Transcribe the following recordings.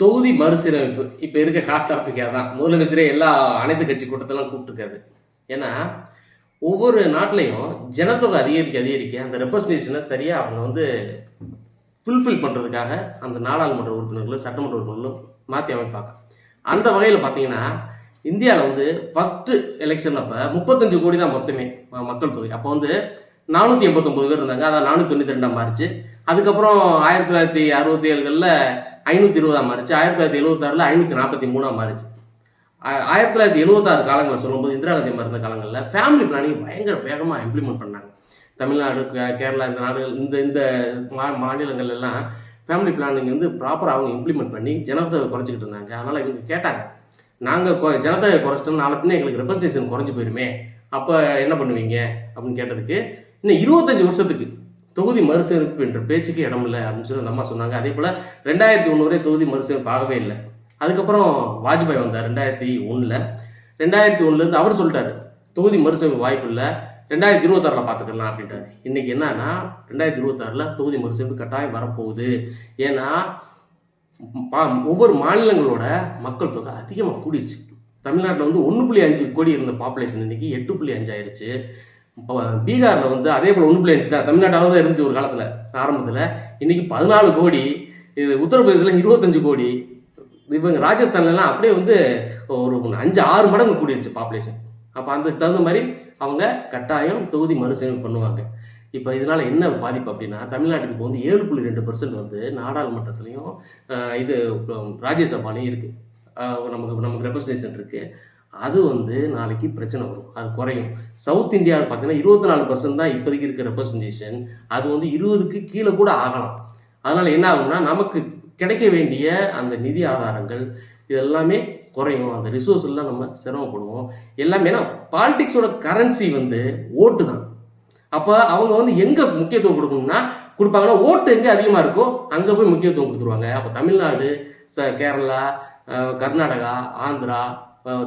தொகுதி மறுசீரமைப்பு. இப்போ இருக்க ஹாட் டாப்பிக்காக தான் முதலமைச்சரே எல்லா அனைத்து கட்சி கூட்டத்தெல்லாம் கூப்பிட்டுருக்காரு. ஏன்னா ஒவ்வொரு நாட்டிலையும் ஜனத்தொகை அதிகரிக்க அதிகரிக்க அந்த ரெப்ரஸன்டேஷனை சரியாக அவங்க வந்து ஃபுல்ஃபில் பண்ணுறதுக்காக அந்த நாடாளுமன்ற உறுப்பினர்களும் சட்டமன்ற உறுப்பினர்களும் மாற்றி அமைப்பாங்க. அந்த வகையில் பார்த்தீங்கன்னா இந்தியாவில் வந்து ஃபஸ்ட்டு எலெக்ஷன் அப்போ முப்பத்தஞ்சு கோடி தான் மொத்தமே மக்கள் தொகை. அப்போ வந்து நானூற்றி எண்பத்தொம்பது பேர் இருந்தாங்க. அதான் நானூற்றி தொண்ணூற்றி ரெண்டாம் மாறிச்சு. அதுக்கப்புறம் ஆயிரத்தி தொள்ளாயிரத்தி அறுபத்தி ஏழுகளில் ஐநூற்றி இருபதாம் மாறிச்சு ஆயிரத்தி தொள்ளாயிரத்தி எழுபத்தாறில் ஐநூற்றி நாற்பத்தி மூணாம் மாறிச்சு ஆ- ஆயிரத்தி தொள்ளாயிரத்தி எழுபத்தாறு காலங்களில் சொல்லும்போது இந்திரா காந்தி மருந்த காலங்களில் ஃபேமிலி பிளானிங் பயங்கர வேகமாக இம்ப்ளிமெண்ட் பண்ணாங்க. தமிழ்நாடு கேரளா இந்த நாடுகள் இந்த இந்த மா மாநிலங்கள் எல்லாம் ஃபேமிலி பிளானிங் வந்து ப்ராப்பராக அவங்க இம்ப்ளிமெண்ட் பண்ணி ஜனத்தொகை குறைச்சிக்கிட்டு இருந்தாங்க. அதனால் இவங்க கேட்டாங்க நாங்கள் ஜனத்தொகை குறைச்சிட்டோம் நாளை பின்ன எங்களுக்கு ரெப்ரஸன்டேஷன் குறைஞ்சி போயிருமே. அப்போ என்ன பண்ணுவீங்க? அப்படின்னு கேட்டதுக்கு இன்னும் இருபத்தஞ்சு வருஷத்துக்கு தொகுதி மறுசீரமைப்பு என்ற பேச்சுக்கு இடம் இல்லை அப்படின்னு சொல்லி அந்த அம்மா சொன்னாங்க. அதே போல் ரெண்டாயிரத்தி ஒன்று வரை தொகுதி மறுசீரமைப்பு ஆகவே இல்லை. அதுக்கப்புறம் வாஜ்பாய் வந்தார் ரெண்டாயிரத்தி ஒன்றில் ரெண்டாயிரத்தி ஒன்றுலேருந்து அவர் சொல்லிட்டாரு தொகுதி மறுசீரமைப்பு வாய்ப்பு இல்லை. ரெண்டாயிரத்தி இருபத்தாறில் பார்த்துக்கலாம் அப்படின்றாரு இன்னைக்கு என்னன்னா ரெண்டாயிரத்தி இருபத்தாறில் தொகுதி மறுசீரமைப்பு கட்டாயம் வரப்போகுது. ஏன்னா பா- ஒவ்வொரு மாநிலங்களோட மக்கள் தொகை அதிகமாக கூடிடுச்சு தமிழ்நாட்டில் வந்து ஒன்று புள்ளி அஞ்சு கோடி இருந்த பாப்புலேஷன் இன்னைக்கு எட்டு புள்ளி அஞ்சு ஆயிடுச்சு இப்போ பீகாரில் வந்து அதே போல் ஒன்று புள்ளி அஞ்சு தான் தமிழ்நாட்டு அளவு தான் இருந்துச்சு ஒரு காலத்தில் ஆரம்பத்தில் இன்னைக்கு பதினாலு கோடி இது உத்தரப்பிரதேசில் இருபத்தஞ்சு கோடி. இவங்க ராஜஸ்தான்லலாம் அப்படியே வந்து ஒரு அஞ்சு ஆறு மடங்கு கூடிருச்சு பாப்புலேஷன் அப்போ அதுக்கு தகுந்த மாதிரி அவங்க கட்டாயம் தொகுதி மறுசீரமைப்பு பண்ணுவாங்க. இப்போ இதனால என்ன பாதிப்பு அப்படின்னா தமிழ்நாட்டுக்கு இப்போ வந்து ஏழு புள்ளி ரெண்டு பர்சன்ட் வந்து நாடாளுமன்றத்துலையும் இது ராஜ்யசபாலையும் இருக்குது நமக்கு நமக்கு ரெப்ரஸன்டேஷன் இருக்குது அது வந்து நாளைக்கு பிரச்சனை வரும். அது குறையும். சவுத் இந்தியாவில் பார்த்தீங்கன்னா இருபத்தி நாலு பர்சன்ட் தான் இப்போதைக்கு இருக்கிற ரெப்ரசன்டேஷன் அது வந்து இருபதுக்கு கீழே கூட ஆகலாம். அதனால் என்ன ஆகும்னா நமக்கு கிடைக்க வேண்டிய அந்த நிதி ஆதாரங்கள் இது எல்லாமே குறையும். அந்த ரிசோர்ஸ் எல்லாம் நம்ம சிரமப்படுவோம். எல்லாமே ஏன்னா பாலிடிக்ஸோட கரன்சி வந்து ஓட்டு தான். அப்போ அவங்க வந்து எங்கே முக்கியத்துவம் கொடுக்கணும்னா கொடுப்பாங்கன்னா ஓட்டு எங்கே அதிகமாக இருக்கோ அங்கே போய் முக்கியத்துவம் கொடுத்துருவாங்க. அப்போ தமிழ்நாடு ச கேரளா கர்நாடகா ஆந்திரா அஹ்,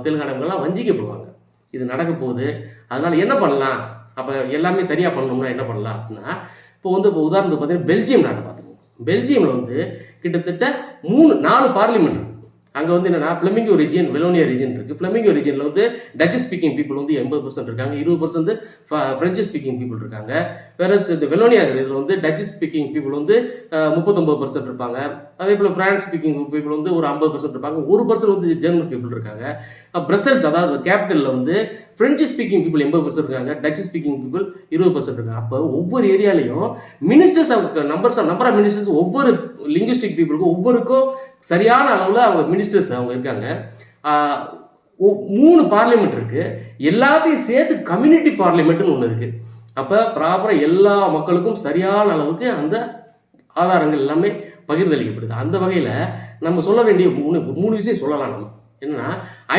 வஞ்சிக்கப்படுவாங்க. இது நடக்க போகுது அதனால் என்ன பண்ணலாம்? அப்போ எல்லாமே சரியாக பண்ணணும்னா என்ன பண்ணலாம் அப்படின்னா இப்போ வந்து இப்போ உதாரணத்துக்கு பார்த்தீங்கன்னா பெல்ஜியம் நாட்டை பார்த்துக்கோங்க. பெல்ஜியமில் வந்து கிட்டத்தட்ட மூணு நாலு பார்லிமெண்ட் அங்கே வந்து என்னன்னா ஃப்ளமிங்கோ ரீஜியன் வெலோனியா ரீஜன் இருக்கு. ஃப்ளமிங்கோ ரீஜனில் வந்து டச் ஸ்பீக்கிங் பீப்புள் வந்து எண்பது பர்சன்ட் இருக்காங்க. இருபது பர்சன்ட் ஃப்ரெஞ்சு ஸ்பீக்கிங் பீப்புள் இருக்காங்க. வேற இந்த வெலோனியா இதில் வந்து டச் ஸ்பீக்கிங் பீப்புள் வந்து முப்பத்தொம்பது பர்சன்ட் இருப்பாங்க. அதே போல் பிரான்ஸ் ஸ்பீக்கிங் பீப்புள் வந்து ஒரு ஐம்பது பர்சன்ட் இருப்பாங்க. ஒரு பர்சன்ட் வந்து ஜெர்மன் பீப்புள் இருக்காங்க. பிரசல்ஸ் அதாவது கேபிட்டலில் வந்து ஃப்ரெஞ்சு ஸ்பீக்கிங் பீப்புள் எண்பது பர்சன்ட் இருக்காங்க டச் ஸ்பீக்கிங் பீப்புள் இருபது பர்சன்ட் இருக்காங்க. அப்போ ஒவ்வொரு ஏரியாலையும் மினிஸ்டர்ஸ் அவங்க நம்பர்ஸ் நம்பர் ஆஃப் மினிஸ்டர்ஸ் ஒவ்வொரு லிங்குஸ்டிக் பீப்புளுக்கும் ஒவ்வொருக்கும் சரியான அளவில் அவங்க மினிஸ்டர்ஸ் அவங்க இருக்காங்க. ஒ- மூணு பார்லிமெண்ட் இருக்கு. எல்லாத்தையும் சேர்த்து கம்யூனிட்டி பார்லிமெண்ட்னு ஒன்று இருக்கு. அப்போ ப்ராப்பராக எல்லா மக்களுக்கும் சரியான அளவுக்கு அந்த ஆதாரங்கள் எல்லாமே பகிர்ந்தளிக்கப்படுது. அந்த வகையில் நம்ம சொல்ல வேண்டிய மூணு மூணு விஷயம் சொல்லலாம் நம்ம. என்னன்னா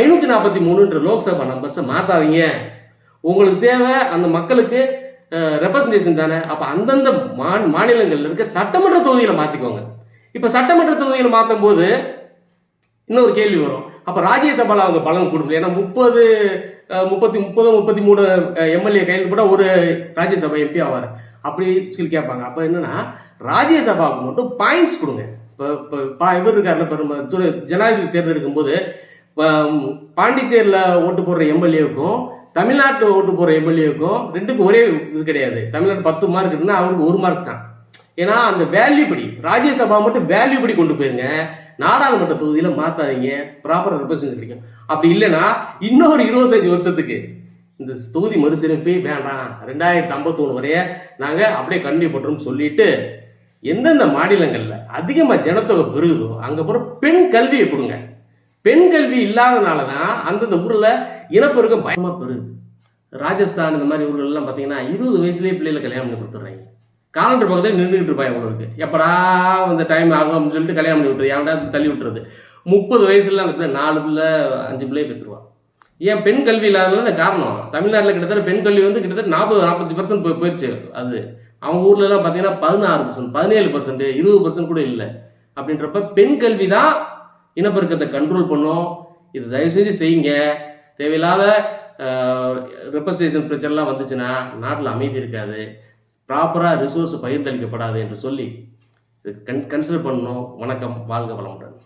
ஐநூற்றி நாற்பத்தி மூணுன்ற லோக்சபா நம்பர்ஸை மாற்றாதீங்க உங்களுக்கு தேவை அந்த மக்களுக்கு ரெப்ரசன்டேஷன் தானே. அப்போ அந்தந்த மா மாநிலங்களில் இருக்க சட்டமன்ற தொகுதியில் மாற்றிக்கோங்க இப்போ சட்டமன்ற தொகுதியில் மாற்றும் போது இன்னொரு கேள்வி வரும். அப்போ ராஜ்யசபால அவங்க பலன் கொடுக்கல. ஏன்னா முப்பது முப்பத்தி முப்பது முப்பத்தி மூணு எம்எல்ஏ கையில் போட்டால் ஒரு ராஜ்யசபா எம்பி ஆவார். அப்படி சொல்லி கேட்பாங்க. அப்போ என்னன்னா ராஜ்யசபாவுக்கு மட்டும் பாயிண்ட்ஸ் கொடுங்க. இப்போ இப்போ இவர் இருக்காருல்ல பெரும் ஜனாதிபதி தேர்ந்தெடுக்கும் போது பாண்டிச்சேரியில் ஓட்டு போடுற எம்எல்ஏவுக்கும் தமிழ்நாட்டு ஓட்டு போடுற எம்எல்ஏவுக்கும் ரெண்டுக்கும் ஒரே இது கிடையாது. தமிழ்நாடு பத்து மார்க் இருக்குன்னா அவருக்கு ஒரு மார்க் தான். ஏன்னா அந்த வேல்யூ படி ராஜ்யசபா மட்டும் வேல்யூ படி கொண்டு போயிருங்க. நாடாளுமன்ற தொகுதியில் மாற்றாதீங்க ப்ராப்பர் ரெப்ரசன்ட் கிடைக்கும். அப்படி இல்லைன்னா இன்னொரு இருபத்தஞ்சு வருஷத்துக்கு இந்த தொகுதி மறுசீரமைப்பே வேண்டாம். ரெண்டாயிரத்தி ஐம்பத்தொன்று வரைய நாங்கள் அப்படியே கண்டினியூ பண்றோம்னு சொல்லிட்டு எந்தெந்த மாநிலங்களில் அதிகமாக ஜனத்தொகை பெருகுதோ அங்கே போகிற பெண் கல்வியை கொடுங்க. பெண் கல்வி இல்லாதனால தான் அந்தந்த ஊரில் இனப்பெருக்கம் பயமாக பெருகுது ராஜஸ்தான் இந்த மாதிரி ஊர்கள் எல்லாம் இருபது வயசுலேயே பிள்ளைகளை கல்யாணம் பண்ணி கொடுத்துட்றாங்க. காலண்டர் பக்கத்தில் நின்றுக்கிட்டு இருப்பாங்க போல இருக்கு. எப்படா அந்த டைம் ஆகும் அப்படின்னு சொல்லிட்டு கல்யாணம் பண்ணி விட்டுரு. ஏன்டா தள்ளி விட்டுறது? முப்பது வயசுலாம் அந்த பிள்ளை நாலு பிள்ளை அஞ்சு பிள்ளையை பெற்றுருவான் ஏன் பெண் கல்வி இல்லாதனால இந்த காரணம்? தமிழ்நாட்டில் கிட்டத்தட்ட பெண் கல்வி வந்து கிட்டத்தட்ட நாற்பது நாற்பத்தஞ்சு பர்சன்ட் போய் போயிடுச்சு அது. அவங்க ஊர்லலாம் பார்த்தீங்கன்னா பதினாறு பர்சன்ட் பதினேழு பர்சன்ட் இருபது பர்சன்ட் கூட இல்லை. அப்படின்றப்ப பெண் கல்வி தான் இனப்பெருக்கத்தை கண்ட்ரோல் பண்ணும். இது தயவு செஞ்சு செய்யுங்க. தேவையில்லாத ரெப்ரஸன்டேஷன் பிரச்சனைலாம் வந்துச்சுன்னா நாட்டில் அமைதி இருக்காது. ப்ராப்பராக ரிசோர்ஸ் பகிர்ந்தளிக்கப்படாது என்று சொல்லி கன் கன்சிடர் பண்ணணும். வணக்கம். வாழ்க வளமுடன்.